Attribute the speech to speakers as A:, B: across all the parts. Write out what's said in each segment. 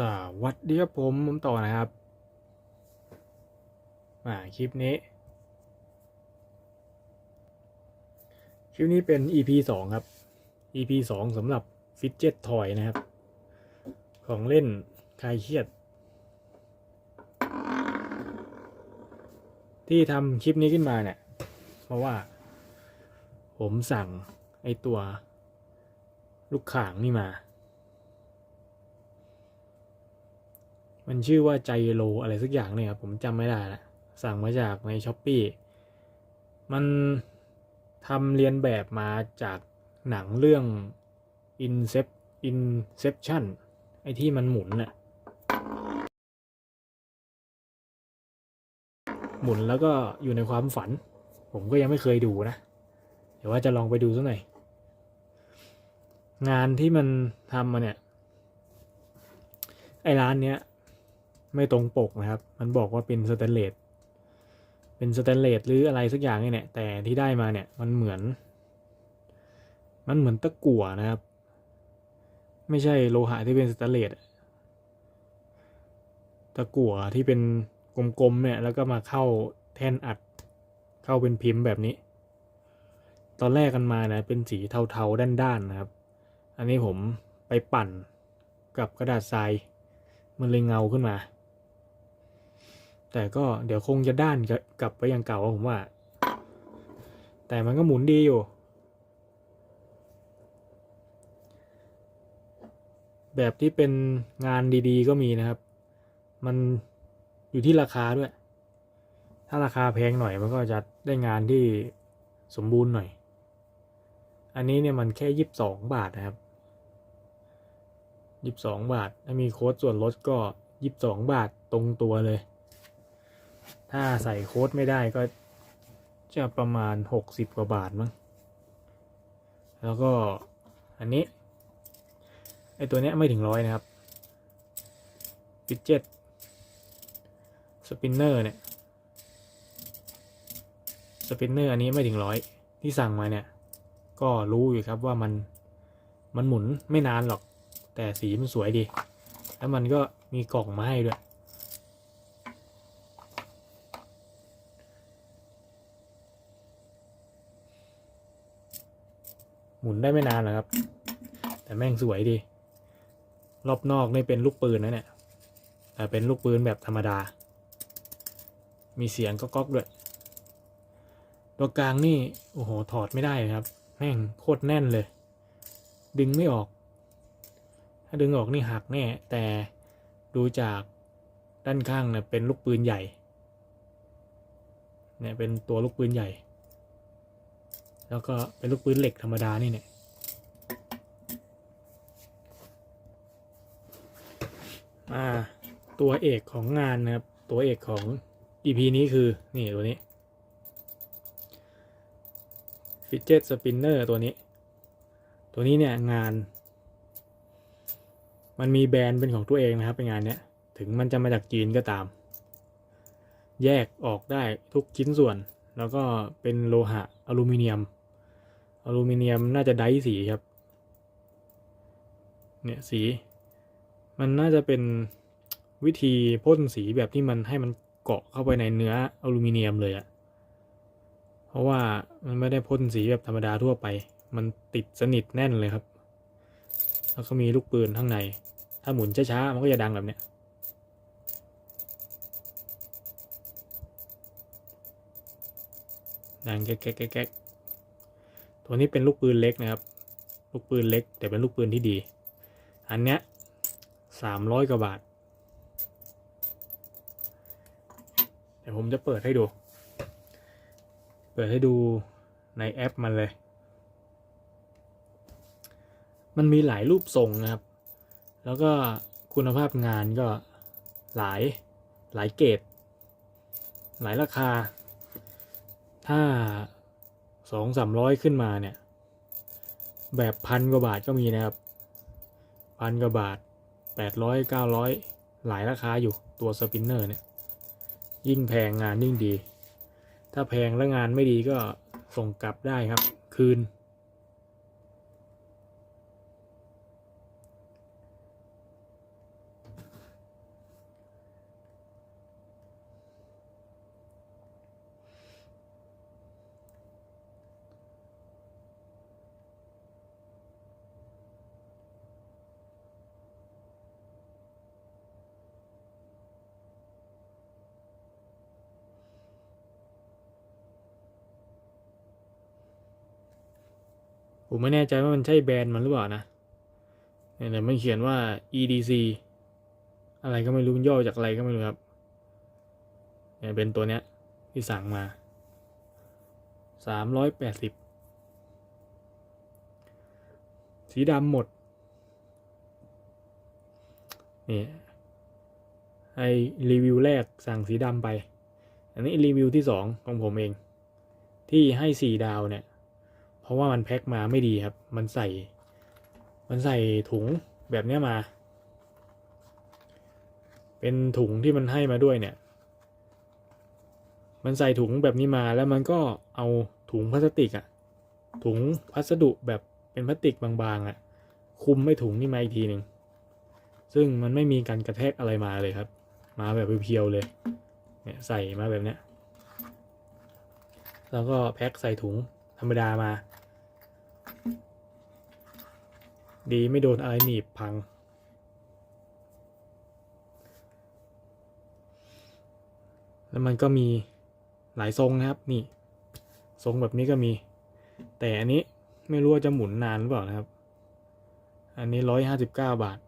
A: สวัสดีครับผมผมต่อนะครับมาคลิปนี้ คลิปนี้เป็น EP สองครับ EP สองสำหรับฟิตเจ็ตทอยนะครับ ของเล่นคลายเครียด ที่ทำคลิปนี้ขึ้นมาเนี่ย เพราะว่า ผมสั่งไอตัว ลูกข่างนี่มา มันชื่อว่าใจโลอะไรสักอย่างเนี่ยครับผมจำไม่ได้ละสั่งมาจากในช้อปปีมันทำเรียนแบบมาจากหนังเรื่อง Incep Inception ไอที่มันหมุนน่ะหมุนแล้วก็อยู่ในความฝัน ผมก็ยังไม่เคยดูนะ เดี๋ยวว่าจะลองไปดูสักหน่อย งานที่มันทำมาเนี่ย ไอร้านเนี้ย ไม่ตรงปกนะครับ มันบอกว่าเป็นสแตนเลส เป็นสแตนเลสหรืออะไรสักอย่างเนี่ยแต่ที่ได้มาเนี่ยมันเหมือน มันเหมือนตะกั่วนะครับ ไม่ใช่โลหะที่เป็นสแตนเลส ตะกั่วที่เป็นกลมๆเนี่ยแล้วก็มาเข้าแท่นอัด เข้าเป็นพิมพ์แบบนี้ ตอนแรกกันมานะเป็นสีเทาๆด้านๆนะครับ อันนี้ผมไปปั่นกับกระดาษทรายมันเลยเงาขึ้นมา แต่ก็เดี๋ยวคงจะด้านกลับไปอย่างเก่าผมว่า แต่มันก็หมุนดีอยู่ แบบที่เป็นงานดีๆก็มีนะครับ มันอยู่ที่ราคาด้วย ถ้าราคาแพงหน่อยมันก็จะได้งานที่สมบูรณ์หน่อย อันนี้เนี่ยมันแค่ยี่สิบสองบาทนะครับยี่สิบสองบาท ถ้ามีโค้ดส่วนลดก็ยี่สิบสองบาทตรงตัวเลย ถ้าใส่โค้ดไม่ได้ก็จะประมาณหกสิบกว่าบาทมั้ง แล้วก็อันนี้ ไอตัวเนี้ยไม่ถึงร้อยนะครับปิดเจ็ตสปินเนอร์เนี่ยสปินเนอร์อันนี้ไม่ถึงร้อยที่สั่งมาเนี่ย ก็รู้อยู่ครับว่ามันมันหมุนไม่นานหรอก แต่สีมันสวยดี แล้วมันก็มีกล่องมาให้ด้วย มุนได้ไม่นานหรอกครับ แต่แม่งสวยดี รอบนอกนี่เป็นลูกปืนนะเนี่ยแต่เป็นลูกปืนแบบธรรมดา มีเสียงก็ก๊อกด้วย ตัวกลางนี่โอ้โหถอดไม่ได้ครับ แม่งโคตรแน่นเลย ดึงไม่ออก ถ้าดึงออกนี่หักแน่ แต่ดูจากด้านข้างเนี่ยเป็นลูกปืนใหญ่เนี่ยเป็นตัวลูกปืนใหญ่ แล้วก็เป็นลูกปืนเหล็กธรรมดานี่เนี่ยมาตัวเอกของงานนะครับ ตัวเอกของ EP นี้คือนี่ตัวนี้ฟิเจ t สปินเนอร์ตัวนี้ ตัวนี้เนี่ยงาน มันมีแบรนด์เป็นของตัวเองนะครับเป็นงานเนี้ยถึงมันจะมาจากจีนก็ตาม แยกออกได้ทุกชิ้นส่วน แล้วก็เป็นโลหะอลูมิเนียม อลูมิเนียมน่าจะไดสีครับ เนี่ยสี มันน่าจะเป็นวิธีพ่นสีแบบที่มันให้มันเกาะเข้าไปในเนื้ออลูมิเนียมเลยอะเพราะว่ามันไม่ได้พ่นสีแบบธรรมดาทั่วไป มันติดสนิทแน่นเลยครับ แล้วก็มีลูกปืนข้างใน ถ้าหมุนช้าๆมันก็จะดังแบบเนี้ยดังแก๊กแก๊กแก๊ก ตัวนี้เป็นลูกปืนเล็กนะครับ ลูกปืนเล็ก แต่เป็นลูกปืนที่ดี อันเนี้ยสามร้อยกว่าบาท เดี๋ยวผมจะเปิดให้ดู เปิดให้ดูในแอปมันเลย มันมีหลายรูปทรงนะครับ แล้วก็คุณภาพงานก็หลายหลายเกรดหลายราคา ถ้า สองสามร้อยขึ้นมาเนี่ย แบบพันกว่าบาทก็มีนะครับพันกว่าบาทแปดร้อยเก้าร้อยหลายราคาอยู่ตัวสปินเนอร์เนี่ย ยิ่งแพงงานยิ่งดี ถ้าแพงและงานไม่ดีก็ส่งกลับได้ครับ คืน ผมไม่แน่ใจว่ามันใช่แบรนด์มันหรือเปล่านะเนี่ยแต่มันเขียนว่า EDC อะไรก็ไม่รู้มันย่อจากอะไรก็ไม่รู้ครับเนี่ยเป็นตัวเนี้ยที่สั่งมาสามร้อยแปดสิบสีดำหมด นี่ไอรีวิวแรกสั่งสีดำไป อันนี้รีวิวที่สองของผมเอง ที่ให้สี่ดาวเนี่ย เพราะว่ามันแพ็คมาไม่ดีครับ มันใส่ มันใส่ถุงแบบเนี้ยมา เป็นถุงที่มันให้มาด้วยเนี่ย มันใส่ถุงแบบนี้มาแล้วมันก็เอาถุงพลาสติกอะถุงพัสดุแบบเป็นพลาสติกบางๆอะคุมไม่ถุงนี่มาอีกทีหนึ่งซึ่งมันไม่มีการกระแทกอะไรมาเลยครับ มาแบบเพียวๆเลย เนี่ยใส่มาแบบเนี้ย แล้วก็แพ็คใส่ถุงธรรมดามา ดีไม่โดนอะไรหนีบพัง แล้วมันก็มีหลายทรงนะครับ นี่ ทรงแบบนี้ก็มี แต่อันนี้ไม่รู้ว่าจะหมุนนานหรือเปล่านะครับ อันนี้ร้อยห้าสิบเก้าบาท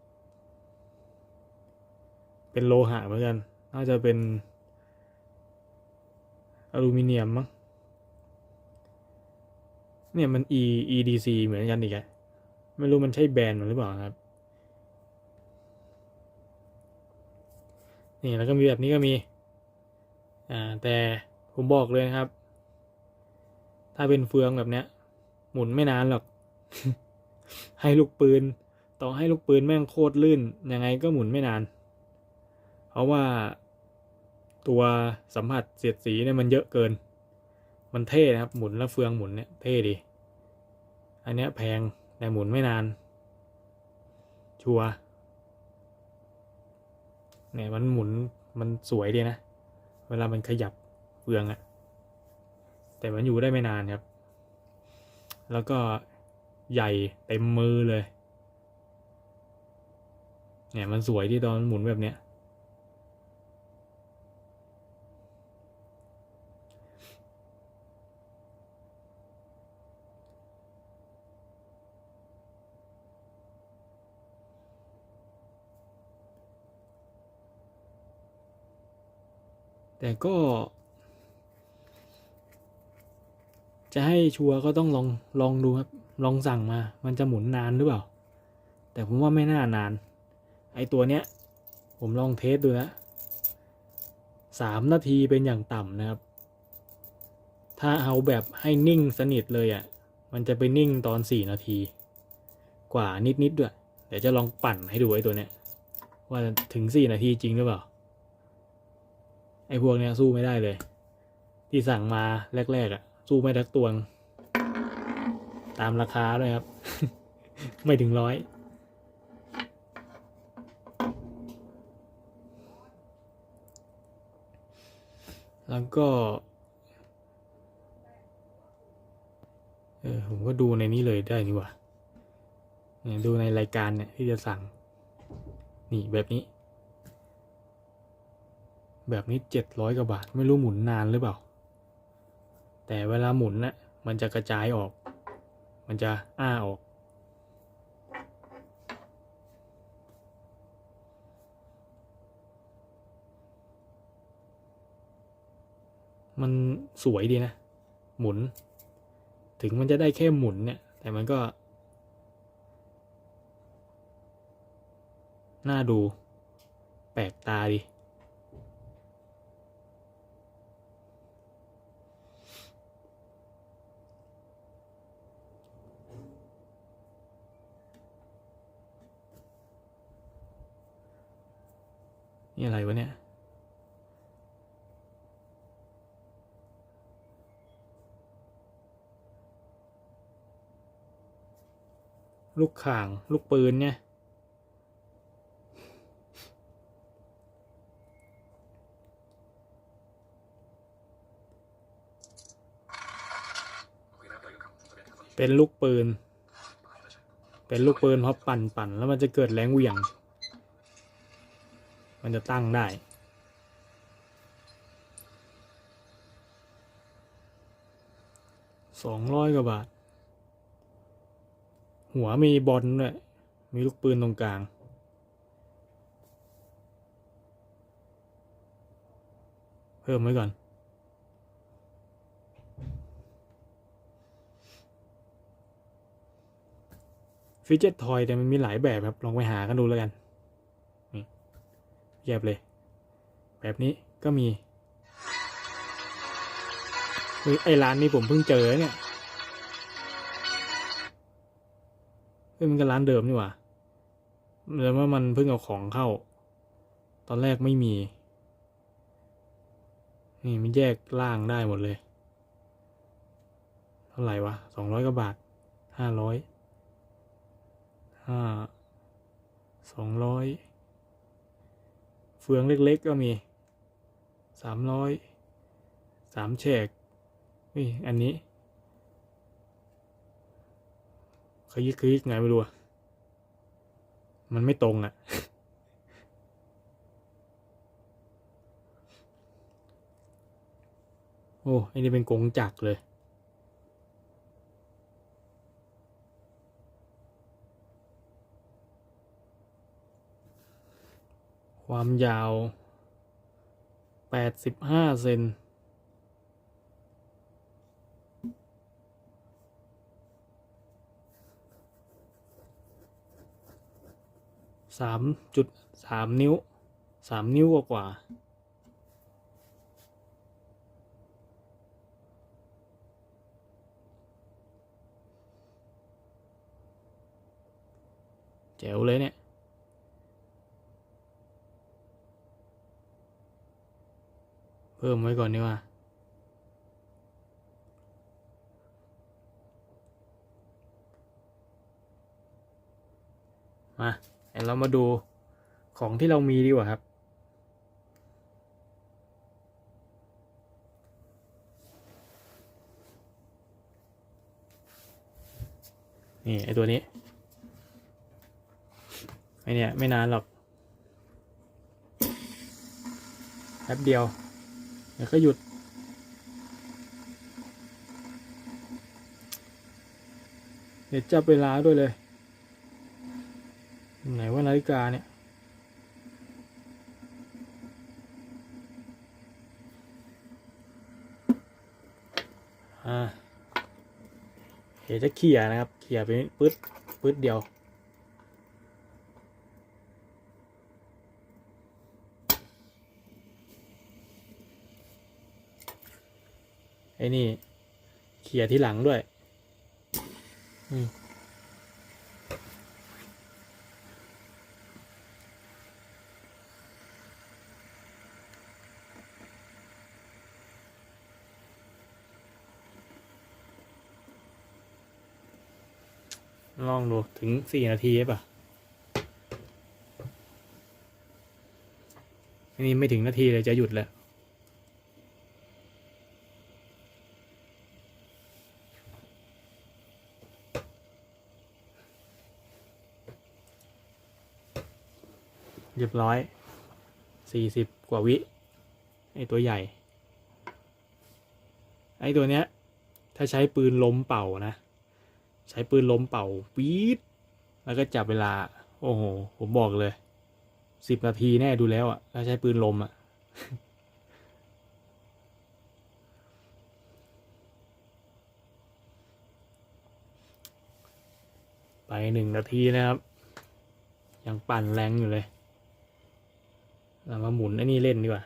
A: เป็นโลหะเหมือนกัน น่าจะเป็นอลูมิเนียมมั้ง เนี่ยมัน E EDC เหมือนกันอีกอะไม่รู้มันใช่แบรนด์มันหรือเปล่าครับ นี่แล้วก็มีแบบนี้ก็มี อ่า แต่ผมบอกเลยนะครับ ถ้าเป็นเฟืองแบบเนี้ย หมุนไม่นานหรอก ให้ลูกปืน ต่อให้ลูกปืนแม่งโคตรลื่น ยังไงก็หมุนไม่นาน เพราะว่าตัวสัมผัสเสียดสีเนี่ยมันเยอะเกิน มันเท่นะครับ หมุนแล้วเฟืองหมุนเนี่ยเท่ดี อันเนี้ยแพงแต่หมุนไม่นาน ชัวร์เนี่ยมันหมุนมันสวยดีนะ เวลามันขยับเฟืองอะแต่มันอยู่ได้ไม่นานครับ แล้วก็ใหญ่เต็มมือเลย เนี่ยมันสวยที่ตอนหมุนแบบเนี้ย แต่ก็ จะให้ชัวร์ก็ต้องลองลองดูครับ ลองสั่งมา มันจะหมุนนานหรือเปล่า แต่ผมว่าไม่น่านาน ไอตัวเนี้ย ผมลองเทสดูนะสามนาทีเป็นอย่างต่ำนะครับ ถ้าเอาแบบให้นิ่งสนิทเลยอะ่ะ มันจะไปนิ่งตอนสี่นาที กว่านิดๆด้วย เดี๋ยวจะลองปั่นให้ดูไอ้ตัวเนี้ยว่าถึงสี่นาทีจริงหรือเปล่า ไอ้พวกเนี้ยสู้ไม่ได้เลย ที่สั่งมาแรกๆอะ่ะ สู้ไม่ทักตวง ตามราคาด้วยครับ ไม่ถึงร้อยแล้วก็ เออผมก็ดูในนี้เลยได้นี่หว่าเนี่ยดูในรายการเนี่ยที่จะสั่ง นี่แบบนี้ แบบนี้เจ็ดร้อยกว่าบาท ไม่รู้หมุนนานหรือเปล่า แต่เวลาหมุนนะ่ะมันจะกระจายออก มันจะอ้าออก มันสวยดีนะ หมุน ถึงมันจะได้แค่หมุนเนี่ย แต่มันก็ น่าดู แปลกตาดี นี่อะไรวะเนี่ยลูกข่าง ลูกปืนเนี่ย เป็นลูกปืน เป็นลูกปืนเพราะปั่นปั่นแล้วมันจะเกิดแรงเหวี่ยง มันจะตั้งได้ สองร้อยกว่าบาท หัวมีบอลด้วย มีลูกปืนตรงกลาง เพิ่มไว้ก่อนฟิเจตทอยแต่มันมีหลายแบบครับ ลองไปหากันดูแล้วกัน แยบเลย แบบนี้ก็มีเฮ้ยไอร้านนี้ผมเพิ่งเจอเนี่ยเฮ้ยมันก็ร้านเดิมนี่หว่าแล้วว่ามันเพิ่งเอาของเข้า ตอนแรกไม่มี นี่มันแยกล่างได้หมดเลย เท่าไหร่วะสองร้อยกว่าบาทห้าร้อยห้าสองร้อย ฟืองเล็กๆก็มีสามร้อยสามแฉกนี่อันนี้ขยิกขยิกไงไม่รู้มันไม่ตรงอะ่ะ โอ้อันนี้เป็นกงจักรเลย ความยาวแปดสิบห้าเซนสามจุดสามนิ้วสามนิ้วกว่าแจ๋วเลยเนี่ย เพิ่มไว้ก่อนดีกว่ามาเดี๋ยวเรามาดูของที่เรามีดีกว่าครับ นี่ ไอตัวนี้ ไอเนี่ย ไม่นานหรอก แป๊บเดียว เดี๋ยวก็หยุด เดี๋ยวจับเวลาด้วยเลย ไหนว่านาฬิกาเนี่ย อ่า เดี๋ยวจะเขี่ยนะครับ เขี่ยไปปื๊ดปื๊ดเดียว ไอ้นี่เขี่ยที่หลังด้วยอืมลองดูถึงสี่นาทีป่ะอันนี้ไม่ถึงนาทีเลยจะหยุดแล้ว บร้อยสี่สิบกว่าวิไอตัวใหญ่ ไอตัวเนี้ย ถ้าใช้ปืนล้มเป่านะ ใช้ปืนล้มเป่าปี๊ดแล้วก็จับเวลา โอ้โห ผมบอกเลยสิบนาทีแน่ดูแล้วอะ่ะ ถ้าใช้ปืนลมอะ่ะไปหนึ่งนาทีนะครับ ยังปั่นแรงอยู่เลย มาหมุนไอ้นี่เล่นดีกว่า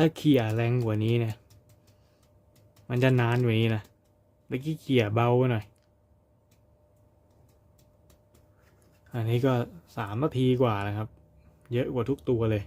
A: ถ้าเขี่ยแรงกว่านี้เนี่ยมันจะนานกว่านี้นะเมื่อกี้เขี่ยเบาหน่อย อันนี้ก็สามนาทีกว่านะครับ เยอะกว่าทุกตัวเลย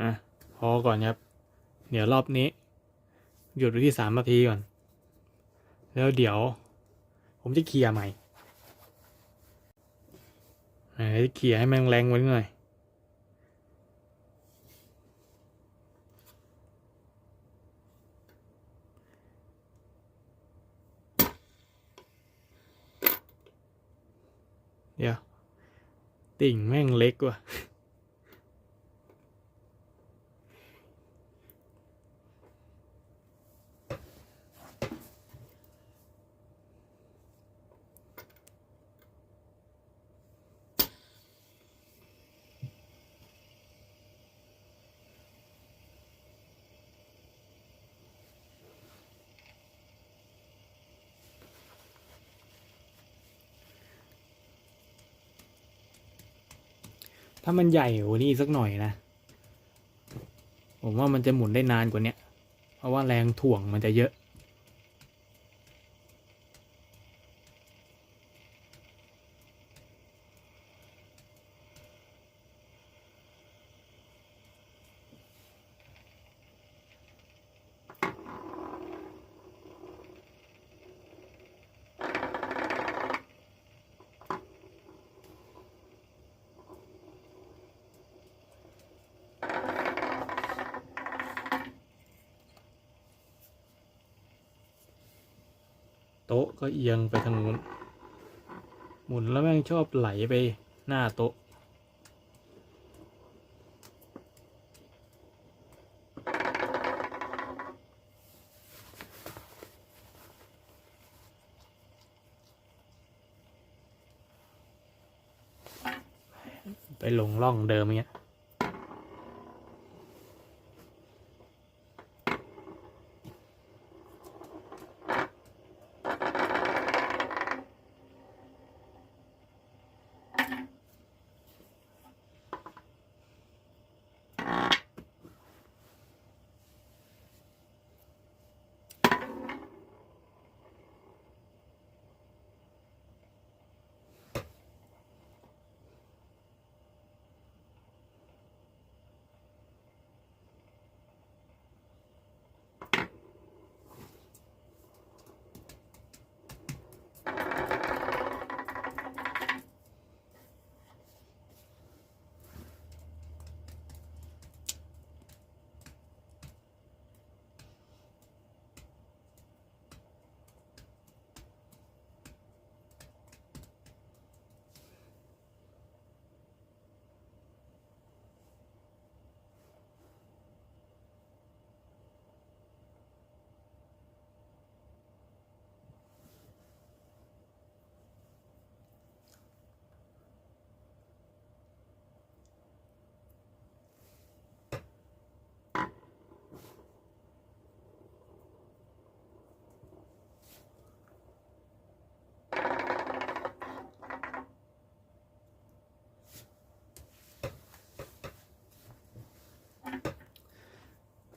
A: อะ พอก่อนครับ เดี๋ยว รอบนี้ หยุดไว้ที่สามนาทีก่อน แล้วเดี๋ยว ผมจะเคลียร์ใหม่อ่าจะเคลียร์ให้แม่งแรงไว้หน่อยเดี๋ยวติ่งแม่งเล็กว่ะ ถ้ามันใหญ่กว่านี้สักหน่อยนะ ผมว่ามันจะหมุนได้นานกว่าเนี้ยเพราะว่าแรงถ่วงมันจะเยอะ โต๊ะก็เอียงไปทางนู้น หมุนแล้วแม่งชอบไหลไปหน้าโต๊ะ ไปลงร่องเดิมเงี้ย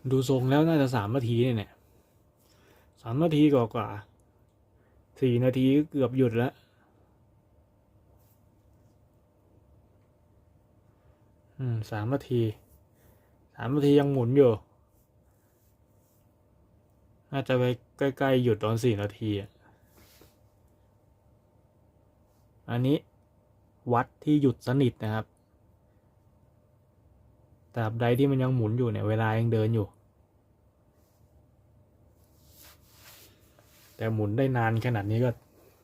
A: ดูทรงแล้วน่าจะสามนาทีเนี่ยเนี่ยสามนาทีกว่ากว่าสี่นาทีก็เกือบหยุดแล้วอืมสามนาทีสามนาทียังหมุนอยู่ น่าจะไปใกล้ๆหยุดตอนสี่นาทีอะอันนี้วัดที่หยุดสนิทนะครับ ตราบใดที่มันยังหมุนอยู่เนี่ยเวลายังเดินอยู่ แต่หมุนได้นานขนาดนี้ก็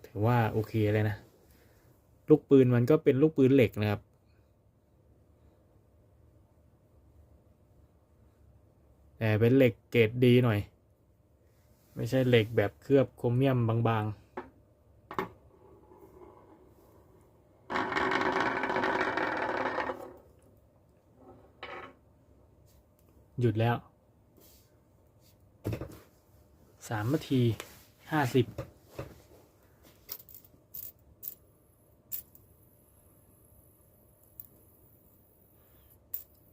A: ถือว่าโอเคเลยนะ ลูกปืนมันก็เป็นลูกปืนเหล็กนะครับ แต่เป็นเหล็กเกรดดีหน่อย ไม่ใช่เหล็กแบบเคลือบโครเมียมบางๆ หยุดแล้วสามนาทีห้าสิบ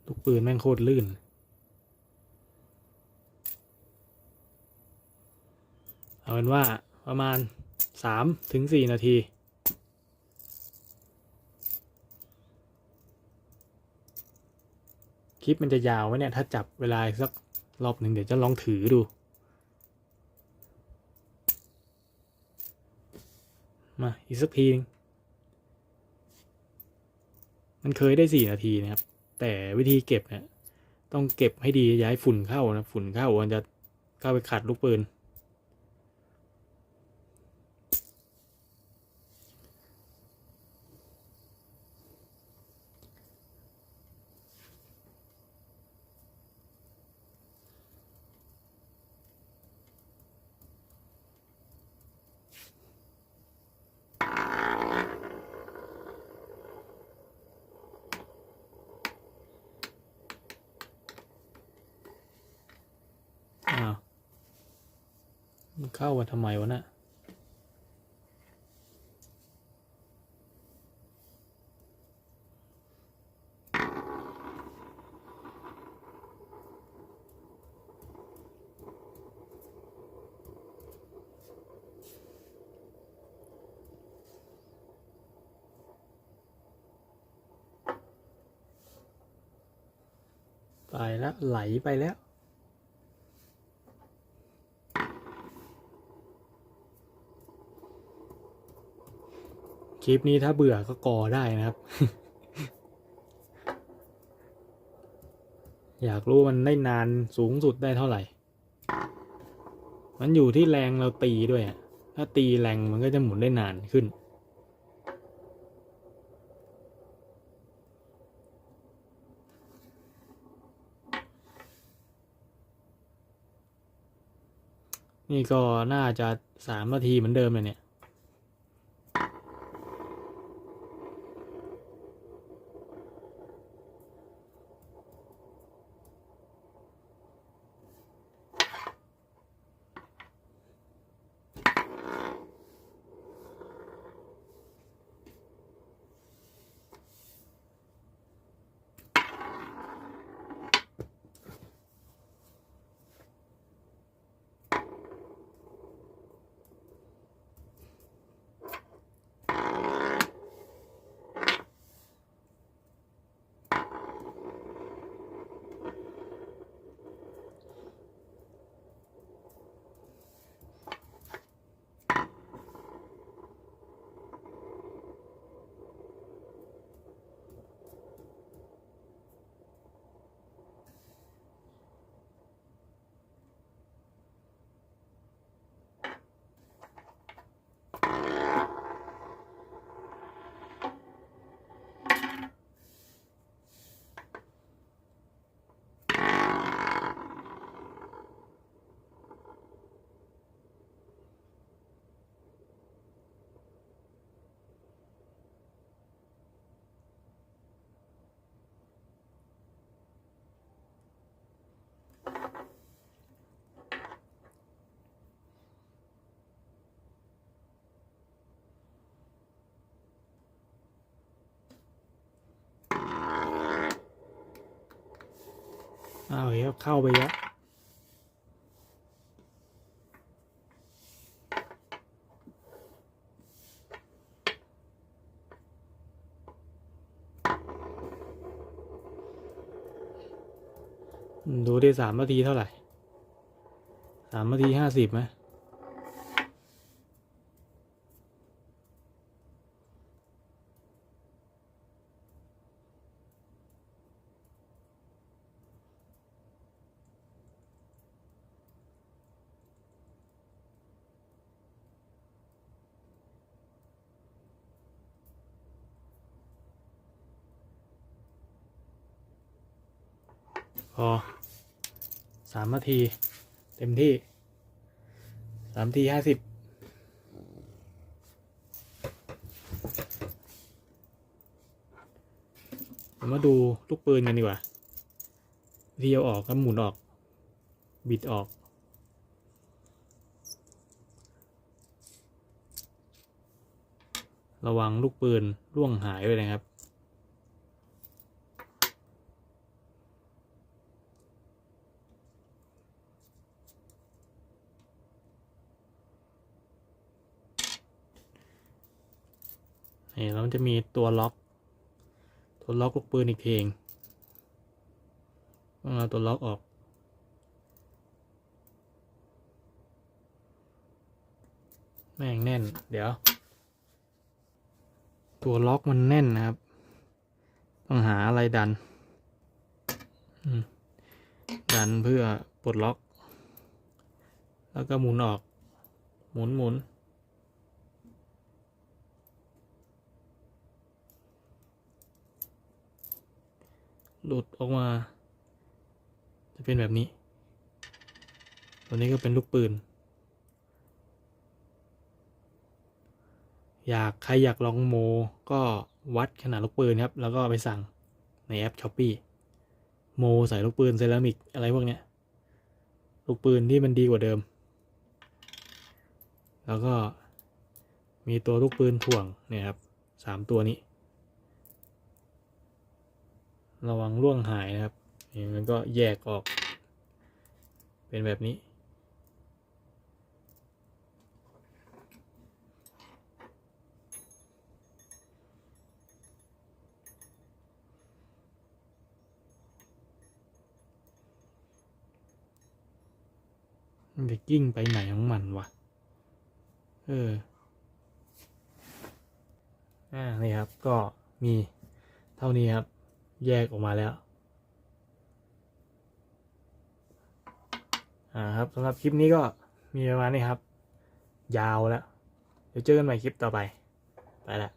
A: ลูกปืนแม่งโคตรลื่น เอาเป็นว่าประมาณสามถึงสี่นาที คลิปมันจะยาวไหมเนี่ย ถ้าจับเวลาสักรอบหนึ่งเดี๋ยวจะลองถือดู มา อีกสักทีนึงมันเคยได้สี่นาทีนะครับ แต่วิธีเก็บเนี่ย ต้องเก็บให้ดีย้ายฝุ่นเข้านะ ฝุ่นเข้ามันจะเข้าไปขัดลูกปืน เข้ามาทำไมวะน่ะไปแล้วไหลไปแล้ว คลิปนี้ถ้าเบื่อก็กอได้นะครับ อยากรู้มันได้นานสูงสุดได้เท่าไหร่ มันอยู่ที่แรงเราตีด้วยอะถ้าตีแรงมันก็จะหมุนได้นานขึ้น นี่ก็น่าจะสามนาทีเหมือนเดิมเลยเนี่ย อ้าวเฮ้ยเข้าไปแล้วอืมดูได้สามนาทีเท่าไหร่สามนาทีห้าสิบไหม นาที เต็มที่สามทีห้าสิบมาดูลูกปืนกันดีกว่าวิธีเอาออกก็หมุนออก บิดออกระวังลูกปืนร่วงหายไปนะครับ นี่แล้วมันจะมีตัวล็อก ตัวล็อกลูกปืนอีกทีเองต้องเอาตัวล็อกออก แม่งแน่น เดี๋ยว ตัวล็อกมันแน่นนะครับ ต้องหาอะไรดัน ดันเพื่อปลดล็อก แล้วก็หมุนออก หมุนหมุน หลุดออกมา จะเป็นแบบนี้ ตัวนี้ก็เป็นลูกปืน อยากใครอยากลองโม ก็วัดขนาดลูกปืนครับ แล้วก็ไปสั่งในแอปช้อปปีโมใส่ลูกปืนเซรามิกอะไรพวกเนี้ย ลูกปืนที่มันดีกว่าเดิม แล้วก็มีตัวลูกปืนถ่วงเนี่ยครับสามตัวนี้ ระวังร่วงหายนะครับนี่มันก็แยกออก เป็นแบบนี้ มันจะกิ้งไปไหนของมันวะ เออ อ่า นี่ครับ ก็มีเท่านี้ครับ แยกออกมาแล้วอ่าครับสำหรับคลิปนี้ก็มีประมาณนี้ครับ ยาวแล้ว เดี๋ยวเจอกันใหม่คลิปต่อไป ไปละ